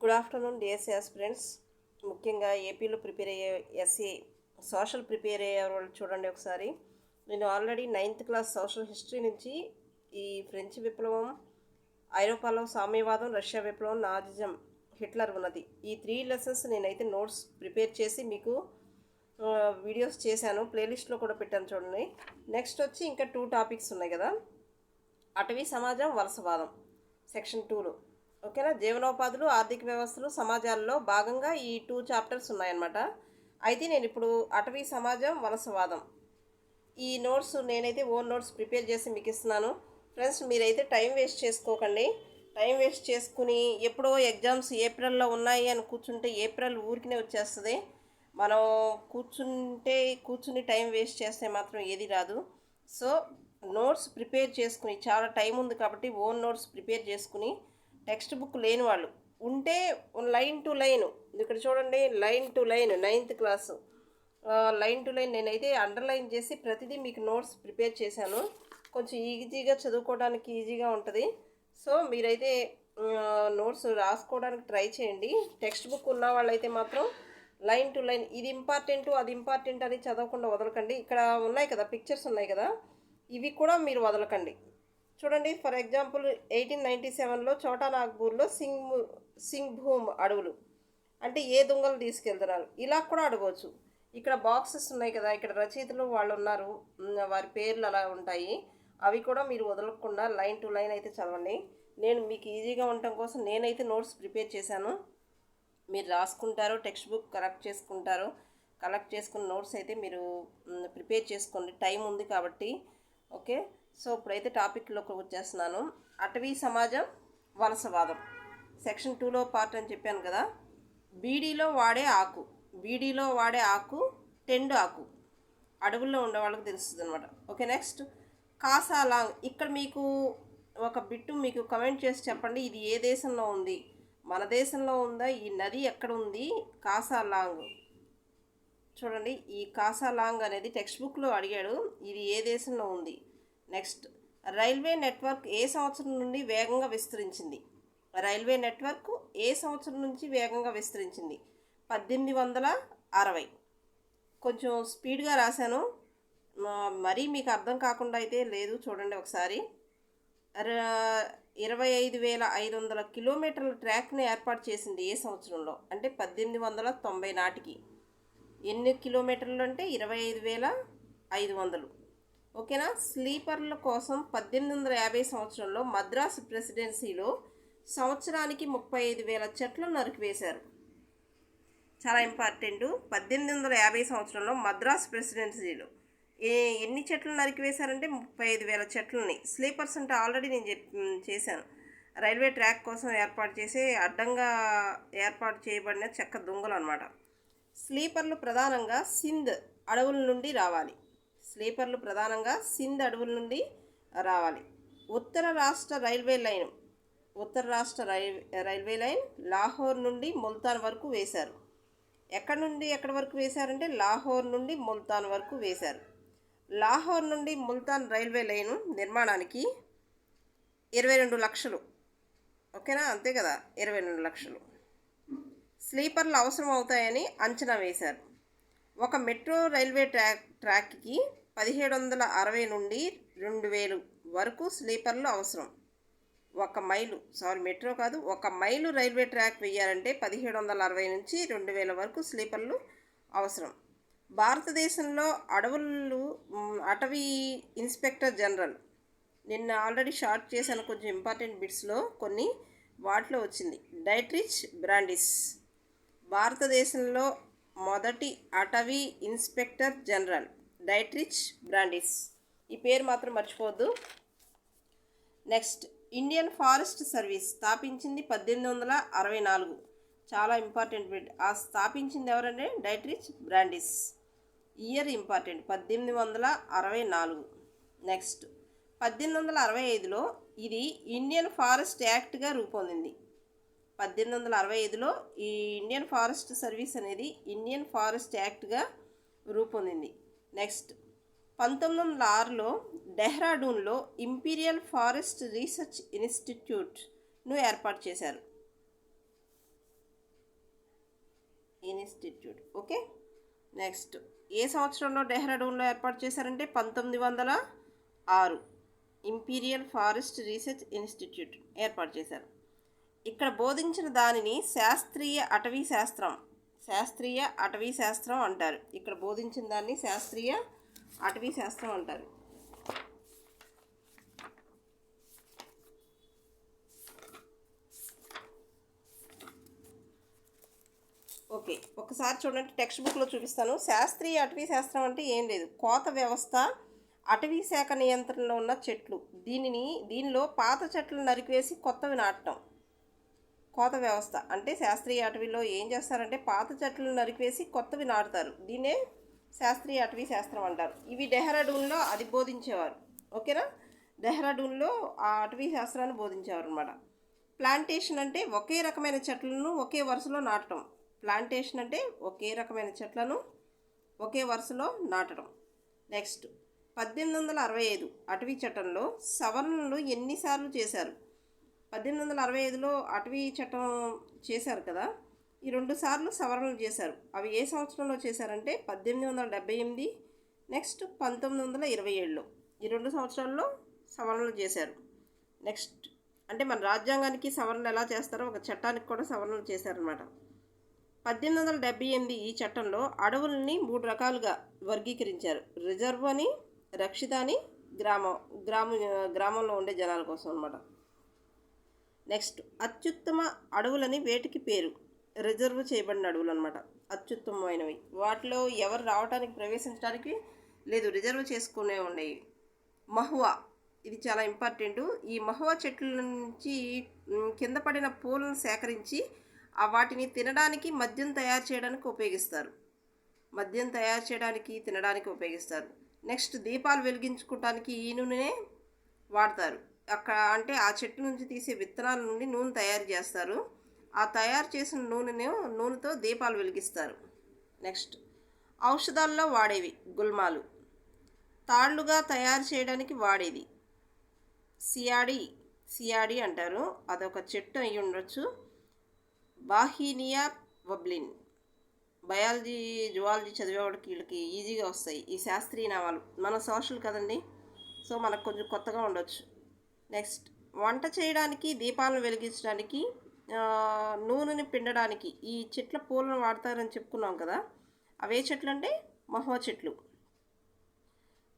Good afternoon DSC aspirants ముఖ్యంగా ఏపీలో prepare అయ్యే ఎస్సీ సోషల్ ప్రిపేర్ అయ్యే వాళ్ళు చూడండి ఒకసారి. నేను already ninth class social history నుంచి ఈ ఫ్రెంచ్ విప్లవం ఐరోపాలో సామ్యవాదం రష్యా విప్లవం నాజిజం హిట్లర్ ఉన్నది. ఈ త్రీ లెసన్స్ నేనైతే నోట్స్ ప్రిపేర్ చేసి మీకు వీడియోస్ చేశాను. ప్లేలిస్ట్లో కూడా పెట్టాను చూడండి. నెక్స్ట్ వచ్చి ఇంకా టూ టాపిక్స్ ఉన్నాయి కదా. అటవీ సమాజం వలసవాదం. సెక్షన్ టూలో ఓకేనా? జీవనోపాధులు ఆర్థిక వ్యవస్థలు సమాజాల్లో భాగంగా ఈ టూ చాప్టర్స్ ఉన్నాయన్నమాట. అయితే నేను ఇప్పుడు అటవీ సమాజం వలసవాదం. ఈ నోట్స్ నేనైతే ఓన్ నోట్స్ ప్రిపేర్ చేసి మీకు ఇస్తున్నాను. ఫ్రెండ్స్ మీరైతే టైం వేస్ట్ చేసుకోకండి. టైం వేస్ట్ చేసుకుని ఎప్పుడో ఎగ్జామ్స్ ఏప్రిల్లో ఉన్నాయి అని కూర్చుంటే ఏప్రిల్ ఊరికినే వచ్చేస్తుంది. మనం కూర్చుంటే కూర్చుని టైం వేస్ట్ చేస్తే మాత్రం ఏది రాదు. సో నోట్స్ ప్రిపేర్ చేసుకుని చాలా టైం ఉంది కాబట్టి ఓన్ నోట్స్ ప్రిపేర్ చేసుకుని టెక్స్ట్ బుక్ లేని వాళ్ళు. ఉంటే లైన్ టు లైన్. ఇక్కడ చూడండి line to line ninth class. Line to line నేనైతే అండర్లైన్ చేసి ప్రతిదీ మీకు నోట్స్ ప్రిపేర్ చేశాను. కొంచెం ఈజీగా చదువుకోవడానికి ఈజీగా ఉంటుంది. సో మీరైతే నోట్స్ రాసుకోవడానికి ట్రై చేయండి. టెక్స్ట్ బుక్ ఉన్న వాళ్ళైతే మాత్రం లైన్ టు లైన్ ఇది ఇంపార్టెంట్ అది ఇంపార్టెంట్ అని చదవకుండా వదలకండి. ఇక్కడ ఉన్నాయి కదా పిక్చర్స్ ఉన్నాయి కదా ఇవి కూడా మీరు వదలకండి. చూడండి ఫర్ ఎగ్జాంపుల్ ఎయిటీన్ నైంటీ సెవెన్లో చోటా నాగ్పూర్లో సింగ్ సింగ్ భూమ్ అడవులు అంటే ఏ దొంగలు తీసుకెళ్తున్నారు ఇలా కూడా అడగవచ్చు ఇక్కడ బాక్సెస్ ఉన్నాయి కదా ఇక్కడ రచయితలు వాళ్ళు ఉన్నారు వారి పేర్లు అలా ఉంటాయి. అవి కూడా మీరు వదలకుండా లైన్ టు లైన్ అయితే చదవండి. నేను మీకు ఈజీగా ఉండటం కోసం నేనైతే నోట్స్ ప్రిపేర్ చేశాను. మీరు రాసుకుంటారు టెక్స్ట్ బుక్ కలెక్ట్ చేసుకుంటారు కలెక్ట్ చేసుకున్న నోట్స్ అయితే మీరు ప్రిపేర్ చేసుకోండి. టైం ఉంది కాబట్టి ఓకే? సో ఇప్పుడైతే టాపిక్లోకి వచ్చేస్తున్నాను. అటవీ సమాజం వలసవాదం. సెక్షన్ టూలో పార్ట్ అని చెప్పాను కదా. బీడీలో వాడే ఆకు బీడీలో వాడే ఆకు టెండు ఆకు. అడవుల్లో ఉండే వాళ్ళకి తెలుస్తుంది అనమాట ఓకే నెక్స్ట్. కాసాలాంగ్. ఇక్కడ మీకు ఒక బిట్టు మీకు కమెంట్ చేసి చెప్పండి. ఇది ఏ దేశంలో ఉంది? మన దేశంలో ఉందా? ఈ నది ఎక్కడ ఉంది? కాసాలాంగ్. చూడండి ఈ కాసాలాంగ్ అనేది టెక్స్ట్ బుక్లో అడిగాడు. ఇది ఏ దేశంలో ఉంది? నెక్స్ట్. రైల్వే నెట్వర్క్ ఏ సంవత్సరం నుండి వేగంగా విస్తరించింది? రైల్వే నెట్వర్క్ ఏ సంవత్సరం నుంచి వేగంగా విస్తరించింది? పద్దెనిమిది వందల అరవై. కొంచెం స్పీడ్గా రాశాను. మరీ మీకు అర్థం కాకుండా అయితే లేదు. చూడండి ఒకసారి. ఇరవై ఐదు వేల ఐదు వందల కిలోమీటర్ల ట్రాక్ని ఏర్పాటు చేసింది ఏ సంవత్సరంలో? అంటే పద్దెనిమిది వందల తొంభై నాటికి. ఎన్ని కిలోమీటర్లు అంటే ఇరవై ఐదు వేల ఐదు వందలు. ఓకేనా? స్లీపర్ల కోసం పద్దెనిమిది వందల యాభై సంవత్సరంలో మద్రాసు ప్రెసిడెన్సీలో సంవత్సరానికి ముప్పై ఐదు వేల చెట్లు నరికివేశారు చాలా ఇంపార్టెంట్. పద్దెనిమిది వందల యాభై సంవత్సరంలో మద్రాస్ ప్రెసిడెన్సీలో ఏ ఎన్ని చెట్లు నరికివేశారంటే ముప్పై ఐదు వేల చెట్లని. స్లీపర్స్ అంటే ఆల్రెడీ నేను చెప్ చేశాను. రైల్వే ట్రాక్ కోసం ఏర్పాటు చేసి అడ్డంగా ఏర్పాటు చేయబడిన చెక్క దుంగలు అనమాట స్లీపర్లు ప్రధానంగా సింధ్ అడవుల నుండి రావాలి. స్లీపర్లు ప్రధానంగా సింధ్ అడవుల నుండి రావాలి. ఉత్తర రాష్ట్ర రైల్వే లైన్ ఉత్తర రాష్ట్ర రైల్ రైల్వే లైన్ లాహోర్ నుండి ముల్తాన్ వరకు వేశారు. ఎక్కడి నుండి ఎక్కడి వరకు వేశారంటే లాహోర్ నుండి ముల్తాన్ వరకు వేశారు. లాహోర్ నుండి ముల్తాన్ రైల్వే లైన్ నిర్మాణానికి ఇరవై రెండు లక్షలు. ఓకేనా? అంతే కదా? ఇరవై రెండు లక్షలు. స్లీపర్లు అవసరం అవుతాయని అంచనా వేశారు. ఒక మెట్రో రైల్వే ట్రాక్ ట్రాక్కి పదిహేడు వందల అరవై నుండి రెండు వేలు వరకు స్లీపర్లు అవసరం. ఒక మైలు సారీ మెట్రో కాదు ఒక మైలు రైల్వే ట్రాక్ వేయాలంటే పదిహేడు వందల అరవై నుంచి రెండు వేల వరకు స్లీపర్లు అవసరం. భారతదేశంలో అడవులు అటవీ ఇన్స్పెక్టర్ జనరల్ నిన్న ఆల్రెడీ షార్ట్ చేశాను కొంచెం ఇంపార్టెంట్ బిట్స్లో కొన్ని వాటిలో వచ్చింది. డైట్రిచ్ బ్రాండిస్ భారతదేశంలో మొదటి అటవీ ఇన్స్పెక్టర్ జనరల్ డైట్రిచ్ బ్రాండిస్. ఈ పేరు మాత్రం మర్చిపోవద్దు. నెక్స్ట్ ఇండియన్ ఫారెస్ట్ సర్వీస్ స్థాపించింది పద్దెనిమిది వందల అరవై నాలుగు. చాలా ఇంపార్టెంట్ బిట్. ఆ స్థాపించింది ఎవరంటే డైట్రిచ్ బ్రాండిస్. ఇయర్ ఇంపార్టెంట్ పద్దెనిమిది వందల అరవై నాలుగు. నెక్స్ట్ పద్దెనిమిది వందల అరవై ఐదులో ఇది ఇండియన్ ఫారెస్ట్ యాక్ట్గా రూపొందింది. పద్దెనిమిది వందల అరవై ఐదులో ఈ ఇండియన్ ఫారెస్ట్ సర్వీస్ అనేది ఇండియన్ ఫారెస్ట్ యాక్ట్గా రూపొందింది. నెక్స్ట్. పంతొమ్మిది వందల ఆరులో డెహ్రాడూన్లో ఇంపీరియల్ ఫారెస్ట్ రీసెర్చ్ ఇన్స్టిట్యూట్ను ఏర్పాటు చేశారు. ఇన్స్టిట్యూట్. ఓకే? నెక్స్ట్. ఏ సంవత్సరంలో డెహ్రాడూన్లో ఏర్పాటు చేశారంటే పంతొమ్మిది వందల ఆరు. ఇంపీరియల్ ఫారెస్ట్ రీసెర్చ్ ఇన్స్టిట్యూట్ ఏర్పాటు చేశారు. ఇక్కడ బోధించిన దానిని శాస్త్రీయ అటవీ శాస్త్రం శాస్త్రీయ అటవీ శాస్త్రం అంటారు. ఇక్కడ బోధించిన దాన్ని శాస్త్రీయ అటవీ శాస్త్రం అంటారు. ఓకే ఒకసారి చూడండి టెక్స్ట్ బుక్లో చూపిస్తాను. శాస్త్రీయ అటవీ శాస్త్రం అంటే ఏం లేదు. కోత వ్యవస్థ అటవీ శాఖ నియంత్రణలో ఉన్న చెట్లు. దీనిని దీనిలో పాత చెట్లు నరికివేసి కొత్తవి నాటడం. కోత వ్యవస్థ. అంటే శాస్త్రీయ అటవీలో ఏం చేస్తారంటే పాత చెట్లను నరికివేసి కొత్తవి నాటుతారు. దీనే శాస్త్రీయ అటవీ శాస్త్రం అంటారు. ఇవి డెహ్రాడూన్లో అది బోధించేవారు. ఓకేనా? డెహ్రాడూన్లో ఆ అటవీ శాస్త్రాన్ని బోధించేవారు అనమాట ప్లాంటేషన్ అంటే ఒకే రకమైన చెట్లను ఒకే వరుసలో నాటడం. ప్లాంటేషన్ అంటే ఒకే రకమైన చెట్లను ఒకే వరుసలో నాటడం. నెక్స్ట్ పద్దెనిమిది వందల అరవై ఐదు అటవీ చట్టంలో సవరణలు ఎన్నిసార్లు చేశారు? పద్దెనిమిది వందల అరవై ఐదులో అటవీ చట్టం చేశారు కదా. ఈ రెండు సార్లు సవరణలు చేశారు. అవి ఏ సంవత్సరంలో చేశారంటే పద్దెనిమిది వందల డెబ్బై ఎనిమిది నెక్స్ట్ పంతొమ్మిది వందల ఇరవై ఏడులో. ఈ రెండు సంవత్సరాల్లో సవరణలు చేశారు. నెక్స్ట్ అంటే మన రాజ్యాంగానికి సవరణలు ఎలా చేస్తారో ఒక చట్టానికి కూడా సవరణలు చేశారనమాట పద్దెనిమిది వందల డెబ్బై ఎనిమిది ఈ చట్టంలో అడవుల్ని మూడు రకాలుగా వర్గీకరించారు. రిజర్వ్ అని రక్షిత అని గ్రామం గ్రామ గ్రామంలో ఉండే జనాల కోసం అనమాట నెక్స్ట్ అత్యుత్తమ అడవులని వేటికి పేరు? రిజర్వ్ చేయబడిన అడవులు అనమాట అత్యుత్తమమైనవి. వాటిలో ఎవరు రావడానికి ప్రవేశించడానికి లేదు రిజర్వ్ చేసుకునే ఉండేవి. మహువా. ఇది చాలా ఇంపార్టెంట్. ఈ మహువా చెట్ల నుంచి కింద పడిన పూలను సేకరించి ఆ వాటిని తినడానికి మద్యం తయారు చేయడానికి ఉపయోగిస్తారు. మద్యం తయారు చేయడానికి తినడానికి ఉపయోగిస్తారు. నెక్స్ట్ దీపాలు వెలిగించుకోవటానికి ఈ నూనెనే వాడతారు. అక్కడ అంటే ఆ చెట్టు నుంచి తీసే విత్తనాల నుండి నూనె తయారు చేస్తారు. ఆ తయారు చేసిన నూనెను నూనెతో దీపాలు వెలిగిస్తారు. నెక్స్ట్ ఔషధాల్లో వాడేవి గుల్మాలు. తాళ్ళుగా తయారు చేయడానికి వాడేది. సియాడి సియాడి అంటారు. అదొక చెట్టు అయి ఉండొచ్చు. బాహీనియా వబ్లిన్. బయాలజీ జువాలజీ చదివేవాడికి వీళ్ళకి ఈజీగా వస్తాయి. ఈ శాస్త్రీయ నామాలు. మన సోషల్ కదండి. సో మనకు కొంచెం కొత్తగా ఉండొచ్చు. నెక్స్ట్ వంట చేయడానికి దీపాలను వెలిగించడానికి నూనెని పిండడానికి ఈ చెట్ల పూలను వాడతారని చెప్పుకున్నాం కదా. అవే చెట్లు అంటే మహువా చెట్లు.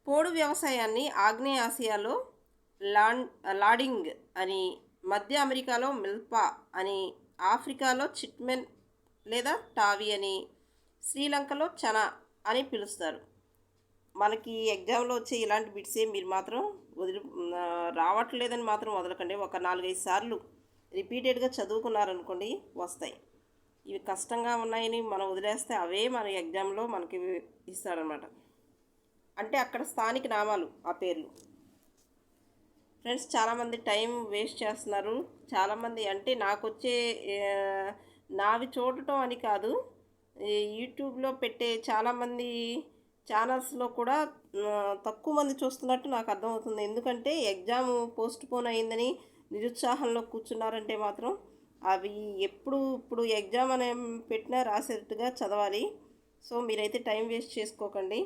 పోడు వ్యవసాయాన్ని ఆగ్నేయ ఆసియాలో లాన్ లాడింగ్ అని మధ్య అమెరికాలో మిల్పా అని ఆఫ్రికాలో చిట్మెన్ లేదా టావి అని శ్రీలంకలో చనా అని పిలుస్తారు. మనకి ఎగ్జామ్లో వచ్చే ఇలాంటి బిట్సే మీరు మాత్రం వదిలి రావట్లేదని మాత్రం వదలకండి. ఒక నాలుగైదు సార్లు రిపీటెడ్గా చదువుకున్నారనుకోండి వస్తాయి. ఇవి కష్టంగా ఉన్నాయని మనం వదిలేస్తే అవే మన ఎగ్జామ్లో మనకి ఇస్తాడనమాట అంటే అక్కడ స్థానిక నామాలు ఆ పేర్లు. ఫ్రెండ్స్ చాలామంది టైం వేస్ట్ చేస్తున్నారు. చాలామంది అంటే నాకు వచ్చే నావి చూడటం అని కాదు యూట్యూబ్లో పెట్టే చాలామంది ఛానల్స్లో కూడా తక్కువ మంది చూస్తున్నట్టు నాకు అర్థమవుతుంది. ఎందుకంటే ఎగ్జామ్ పోస్ట్ పోన్ అయిందని నిరుత్సాహంలో కూర్చున్నారంటే మాత్రం అవి ఎప్పుడు ఇప్పుడు ఎగ్జామ్ అనే పెట్టినా రాసేట్టుగా చదవాలి. సో మీరైతే టైం వేస్ట్ చేసుకోకండి.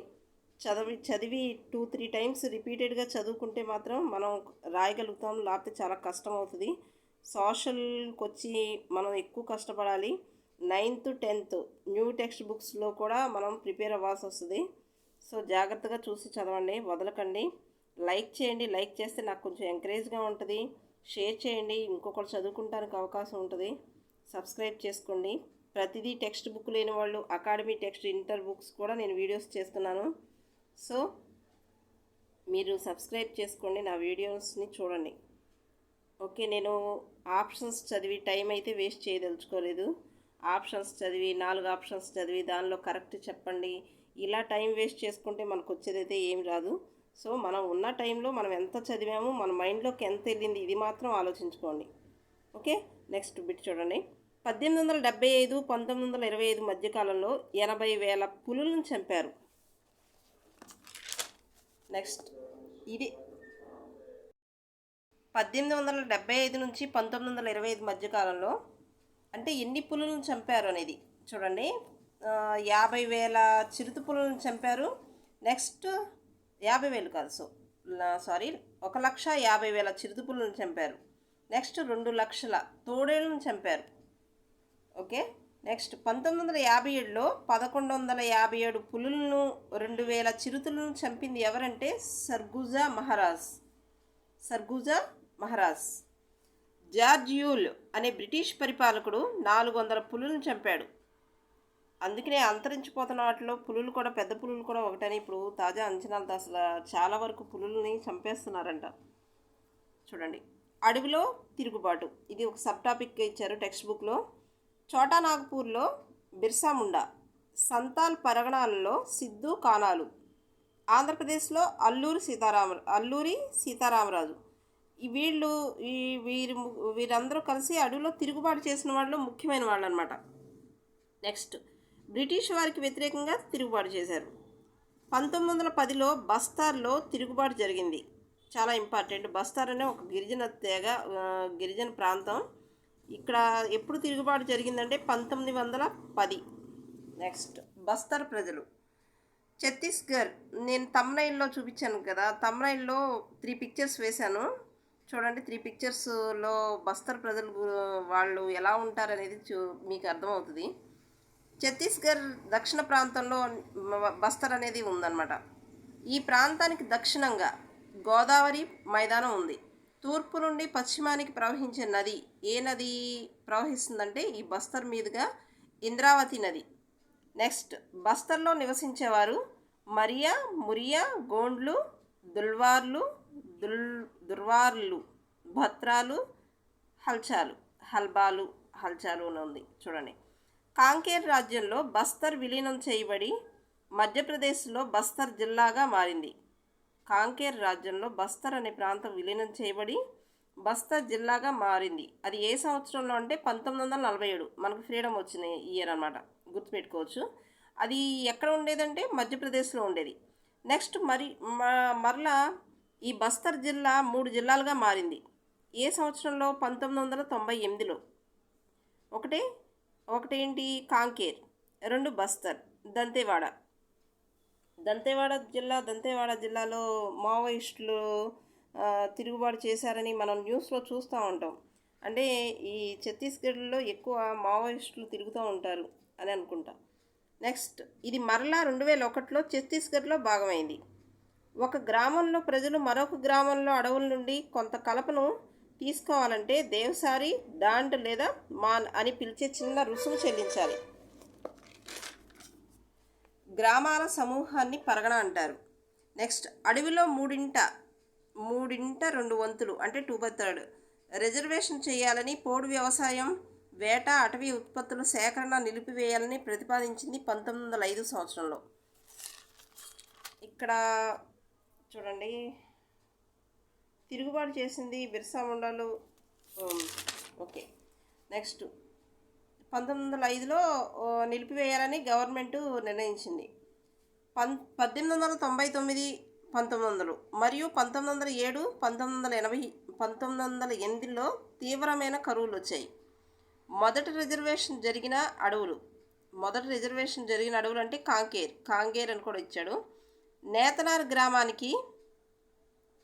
చదివి చదివి టూ త్రీ టైమ్స్ రిపీటెడ్గా చదువుకుంటే మాత్రం మనం రాయగలుగుతాం. లేకపోతే చాలా కష్టం అవుతుంది సోషల్కి వచ్చి మనం ఎక్కువ కష్టపడాలి. నైన్త్ టెన్త్ న్యూ టెక్స్ట్ బుక్స్లో కూడా మనం ప్రిపేర్ అవ్వాల్సి వస్తుంది సో జాగ్రత్తగా చూసి చదవండి వదలకండి. లైక్ చేయండి లైక్ చేస్తే నాకు కొంచెం ఎంకరేజ్గా ఉంటుంది. షేర్ చేయండి ఇంకొకరు చదువుకుంటానికి అవకాశం ఉంటుంది. సబ్స్క్రైబ్ చేసుకోండి. ప్రతిదీ టెక్స్ట్ బుక్ లేని వాళ్ళు అకాడమీ టెక్స్ట్ ఇంటర్ బుక్స్ కూడా నేను వీడియోస్ చేస్తున్నాను. సో మీరు సబ్స్క్రైబ్ చేసుకోండి నా వీడియోస్ని చూడండి. ఓకే నేను ఆప్షన్స్ చదివి టైం అయితే వేస్ట్ చేయదలుచుకోలేదు. ఆప్షన్స్ చదివి నాలుగు ఆప్షన్స్ చదివి దానిలో కరెక్ట్ చెప్పండి. ఇలా టైం వేస్ట్ చేసుకుంటే మనకు వచ్చేదైతే ఏం రాదు. సో మనం ఉన్న టైంలో మనం ఎంత చదివామో మన మైండ్లోకి ఎంత వెళ్ళింది ఇది మాత్రం ఆలోచించుకోండి. ఓకే? నెక్స్ట్ బిట్ చూడండి. పద్దెనిమిది వందల డెబ్బై ఐదు పంతొమ్మిది వందల ఇరవై ఐదు మధ్యకాలంలో ఎనభై వేల పులులను చంపారు. నెక్స్ట్ ఇది పద్దెనిమిది వందల డెబ్బై ఐదు నుంచి పంతొమ్మిది వందల ఇరవై ఐదు మధ్యకాలంలో అంటే ఎన్ని పులులను చంపారు అనేది చూడండి. యాభై వేల చిరుతపులను చంపారు. నెక్స్ట్ యాభై వేలు కాదు సో సారీ ఒక లక్ష యాభై వేల చిరుతపులను చంపారు. నెక్స్ట్ రెండు లక్షల తోడేళ్ళను చంపారు. ఓకే? నెక్స్ట్ పంతొమ్మిది వందల యాభై ఏడులో పదకొండు వందల యాభై ఏడు పులులను రెండు వేల చిరుతులను చంపింది ఎవరంటే సర్గుజా మహారాజ్. సర్గుజా మహారాజ్. జార్జియూల్ అనే బ్రిటిష్ పరిపాలకుడు నాలుగు వందల పులులను చంపాడు. అందుకనే అంతరించిపోతున్న వాటిలో పులులు కూడా పెద్ద పులులు కూడా ఒకటని ఇప్పుడు తాజా అంచనాలతో అసలు చాలా వరకు పులుల్ని చంపేస్తున్నారంట. చూడండి. అడవిలో తిరుగుబాటు. ఇది ఒక సబ్ టాపిక్ ఇచ్చారు టెక్స్ట్ బుక్లో చోటా నాగ్పూర్లో బిర్సా ముండా సంతాల్ పరగణాలలో సిద్ధు కానాలు ఆంధ్రప్రదేశ్లో అల్లూరి సీతారామ అల్లూరి సీతారామరాజు. ఈ వీళ్ళు ఈ వీరు వీరందరూ కలిసి అడవిలో తిరుగుబాటు చేసిన వాళ్ళు ముఖ్యమైన వాళ్ళు అనమాట నెక్స్ట్. బ్రిటిష్ వారికి వ్యతిరేకంగా తిరుగుబాటు చేశారు. పంతొమ్మిది వందల పదిలో బస్తార్లో తిరుగుబాటు జరిగింది. చాలా ఇంపార్టెంట్. బస్తార్ అనే ఒక గిరిజన తెగ గిరిజన ప్రాంతం. ఇక్కడ ఎప్పుడు తిరుగుబాటు జరిగిందంటే పంతొమ్మిది వందల పది. నెక్స్ట్. బస్తర్ ప్రజలు. ఛత్తీస్గఢ్ నేను తమ్నైల్లో చూపించాను కదా. తమ్నైల్లో త్రీ పిక్చర్స్ వేశాను. చూడండి త్రీ పిక్చర్స్లో బస్తర్ ప్రజలు వాళ్ళు ఎలా ఉంటారనేది చూ మీకు అర్థమవుతుంది. ఛత్తీస్గఢ్ దక్షిణ ప్రాంతంలో బస్తర్ అనేది ఉందన్నమాట. ఈ ప్రాంతానికి దక్షిణంగా గోదావరి మైదానం ఉంది. తూర్పు నుండి పశ్చిమానికి ప్రవహించే నది ఏ నది ప్రవహిస్తుందంటే ఈ బస్తర్ మీదుగా ఇంద్రావతి నది. నెక్స్ట్ బస్తర్లో నివసించేవారు మరియా మురియా గోండ్లు దుల్వార్లు దుల్ దుర్వార్లు భత్రాలు హల్చాలు హల్బాలు హల్చాలు ఉంది. చూడండి. కాంకేర్ రాజ్యంలో బస్తర్ విలీనం చేయబడి మధ్యప్రదేశ్లో బస్తర్ జిల్లాగా మారింది. కాంకేర్ రాజ్యంలో బస్తర్ అనే ప్రాంతం విలీనం చేయబడి బస్తర్ జిల్లాగా మారింది. అది ఏ సంవత్సరంలో అంటే పంతొమ్మిది వందల నలభై ఏడు. మనకు ఫ్రీడమ్ వచ్చిన ఇయర్ అనమాట గుర్తుపెట్టుకోవచ్చు. అది ఎక్కడ ఉండేదంటే మధ్యప్రదేశ్లో ఉండేది. నెక్స్ట్ మరి మరలా ఈ బస్తర్ జిల్లా మూడు జిల్లాలుగా మారింది. ఏ సంవత్సరంలో? పంతొమ్మిది వందల తొంభై ఎనిమిదిలో. ఒకటి ఒకటేంటి? కాంకేర్. రెండు బస్తర్. దంతేవాడ. దంతేవాడ జిల్లా దంతేవాడ జిల్లాలో మావోయిస్టులు తిరుగుబాటు చేశారని మనం న్యూస్లో చూస్తూ ఉంటాం. అంటే ఈ ఛత్తీస్గఢ్లో ఎక్కువ మావోయిస్టులు తిరుగుతూ ఉంటారు అని అనుకుంటా. నెక్స్ట్ ఇది మరలా రెండు వేల ఒకటిలో ఛత్తీస్గఢ్లో భాగమైంది. ఒక గ్రామంలో ప్రజలు మరొక గ్రామంలో అడవుల నుండి కొంత కలపను తీసుకోవాలంటే దేవసారి డాండ్ లేదా మాన్ అని పిలిచే చిన్న రుసుము చెల్లించాలి. గ్రామాల సమూహాన్ని పరగణ అంటారు. నెక్స్ట్ అడవిలో మూడింట మూడింట రెండు వంతులు అంటే టూ బై థర్డ్. రిజర్వేషన్ చేయాలని పోడు వ్యవసాయం వేట అటవీ ఉత్పత్తుల సేకరణ నిలిపివేయాలని ప్రతిపాదించింది పంతొమ్మిది వందల ఐదు సంవత్సరంలో. ఇక్కడ చూడండి. తిరుగుబాటు చేసింది బిర్సా ముండాలు. ఓకే. నెక్స్ట్. పంతొమ్మిది వందల ఐదులో నిలిపివేయాలని గవర్నమెంట్ నిర్ణయించింది. పం పద్దెనిమిది వందల తొంభై తొమ్మిది పంతొమ్మిది వందలు మరియు పంతొమ్మిది వందల ఏడు పంతొమ్మిది వందల ఎనభై పంతొమ్మిది వందల ఎనిమిదిలో తీవ్రమైన కరువులు వచ్చాయి మొదటి రిజర్వేషన్ జరిగిన అడవులు. మొదటి రిజర్వేషన్ జరిగిన అడవులు అంటే కాంకేర్ కాంకేర్ అని కూడా ఇచ్చాడు. నేతనార్ గ్రామానికి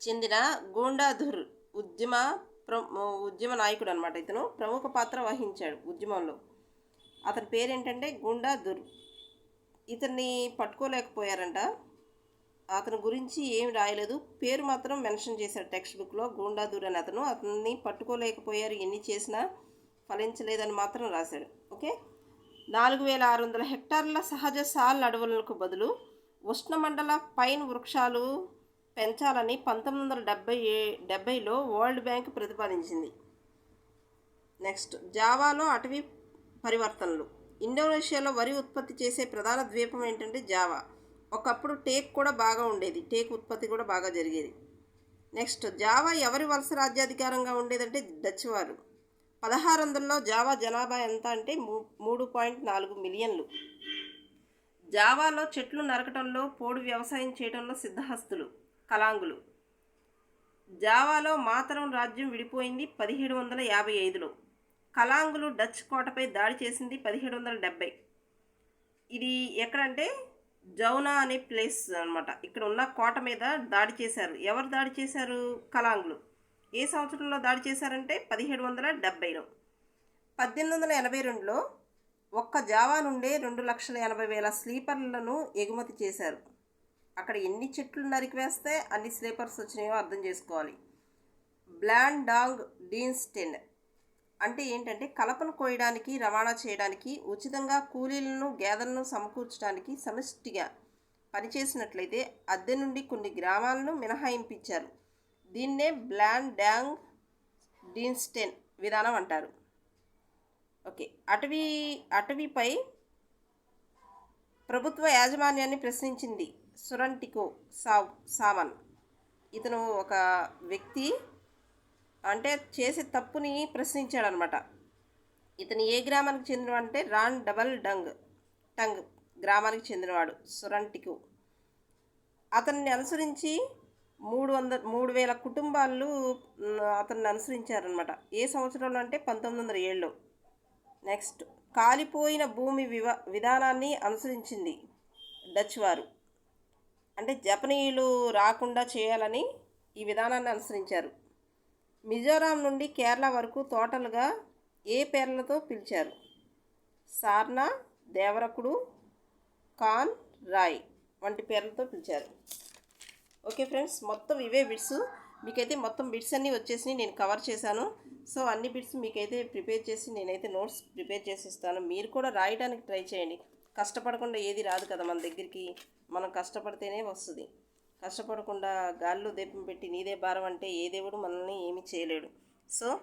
చెందిన గూండాధుర్ ఉద్యమ ప్ర ఉద్యమ నాయకుడు అనమాట ఇతను. ప్రముఖ పాత్ర వహించాడు ఉద్యమంలో. అతని పేరేంటంటే గూండాధుర్. ఇతన్ని పట్టుకోలేకపోయారంట. అతని గురించి ఏం రాయలేదు. పేరు మాత్రం మెన్షన్ చేశాడు టెక్స్ట్ బుక్లో గూండాధుర్ అని అతను. అతన్ని పట్టుకోలేకపోయారు. ఎన్ని చేసినా ఫలించలేదని మాత్రం రాశాడు. ఓకే? నాలుగు వేల ఆరు వందల హెక్టార్ల సహజ సాల్ అడవులకు బదులు ఉష్ణమండల పైన్ వృక్షాలు పెంచాలని పంతొమ్మిది వందల డెబ్బై డెబ్బైలో వరల్డ్ బ్యాంక్ ప్రతిపాదించింది. నెక్స్ట్ జావాలో అటవీ పరివర్తనలు. ఇండోనేషియాలో వరి ఉత్పత్తి చేసే ప్రధాన ద్వీపం ఏంటంటే జావా. ఒకప్పుడు టేక్ కూడా బాగా ఉండేది. టేక్ ఉత్పత్తి కూడా బాగా జరిగేది. నెక్స్ట్ జావా ఎవరి వలస రాజ్యాధికారంగా ఉండేదంటే డచ్ వారు. పదహారు వందల్లో జావా జనాభా ఎంత అంటే మూ- మూడు పాయింట్ నాలుగు మిలియన్లు. జావాలో చెట్లు నరకటంలో పోడు వ్యవసాయం చేయడంలో సిద్ధహస్తులు. కలాంగులు జావాలో మాతరం రాజ్యం విడిపోయింది పదిహేడు వందల యాభై ఐదులో. కలాంగులు డచ్ కోటపై దాడి చేసింది పదిహేడు వందల డెబ్బై ఇది ఎక్కడంటే జౌనా అనే ప్లేస్ అనమాట ఇక్కడ ఉన్న కోట మీద దాడి చేశారు. ఎవరు దాడి చేశారు? కలాంగులు ఏ సంవత్సరంలో దాడి చేశారంటే పదిహేడు వందల డెబ్బైలో పద్దెనిమిది వందల ఎనభై రెండులో ఒక్క జావా నుండే రెండు లక్షల ఎనభై వేల స్లీపర్లను ఎగుమతి చేశారు. అక్కడ ఎన్ని చెట్లు నరికివేస్తే అన్ని స్లీపర్స్ వచ్చినాయో అర్థం చేసుకోవాలి. బ్లాండ్ డాంగ్ డీన్స్టెన్ అంటే ఏంటంటే కలపను కోయడానికి రవాణా చేయడానికి ఉచితంగా కూలీలను గేదెలను సమకూర్చడానికి సమిష్టిగా పనిచేసినట్లయితే అద్దె నుండి కొన్ని గ్రామాలను మినహాయింపించారు. దీన్నే బ్లాండ్ డాంగ్ డీన్స్టెన్ విధానం అంటారు. ఓకే. అటవీ అటవీపై ప్రభుత్వ యాజమాన్యాన్ని ప్రశ్నించింది. సురంటికో సా సామన్. ఇతను ఒక వ్యక్తి అంటే చేసే తప్పుని ప్రశ్నించాడనమాట. ఇతను ఏ గ్రామానికి చెందినవాడు అంటే రాన్ డబల్ డంగ్ టంగ్ గ్రామానికి చెందినవాడు సురంటికు. అతన్ని అనుసరించి మూడు వందల మూడు వేల కుటుంబాలు అతన్ని అనుసరించారనమాట. ఏ సంవత్సరంలో అంటే పంతొమ్మిది వందల ఏళ్ళు నెక్స్ట్. కాలిపోయిన భూమి వివా విధానాన్ని అనుసరించింది డచ్ వారు. అంటే జపనీయులు రాకుండా చేయాలని ఈ విధానాన్ని అనుసరించారు. మిజోరాం నుండి కేరళ వరకు టోటల్గా ఏ పేర్లతో పిలిచారు? సార్నా దేవరకుడు ఖాన్ రాయ్ వంటి పేర్లతో పిలిచారు. ఓకే ఫ్రెండ్స్ మొత్తం ఇవే బిట్స్. మీకైతే మొత్తం బిట్స్ అన్నీ వచ్చేసి నేను కవర్ చేశాను. సో అన్ని బిట్స్ మీకైతే ప్రిపేర్ చేసి నేనైతే నోట్స్ ప్రిపేర్ చేసి ఇస్తాను. మీరు కూడా రాయడానికి ట్రై చేయండి. కష్టపడకుండా ఏది రాదు కదా మన దగ్గరికి. మనం కష్టపడితేనే వస్తుంది. కష్టపడకుండా గాల్లో దీపం పెట్టి నీదే భారం అంటే ఏ దేవుడు మనల్ని ఏమీ చేయలేడు. సో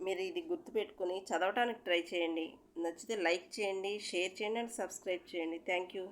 మీరు ఇది గుర్తుపెట్టుకొని చదవడానికి ట్రై చేయండి. నచ్చితే లైక్ చేయండి షేర్ చేయండి అండ్ సబ్స్క్రైబ్ చేయండి. Thank you.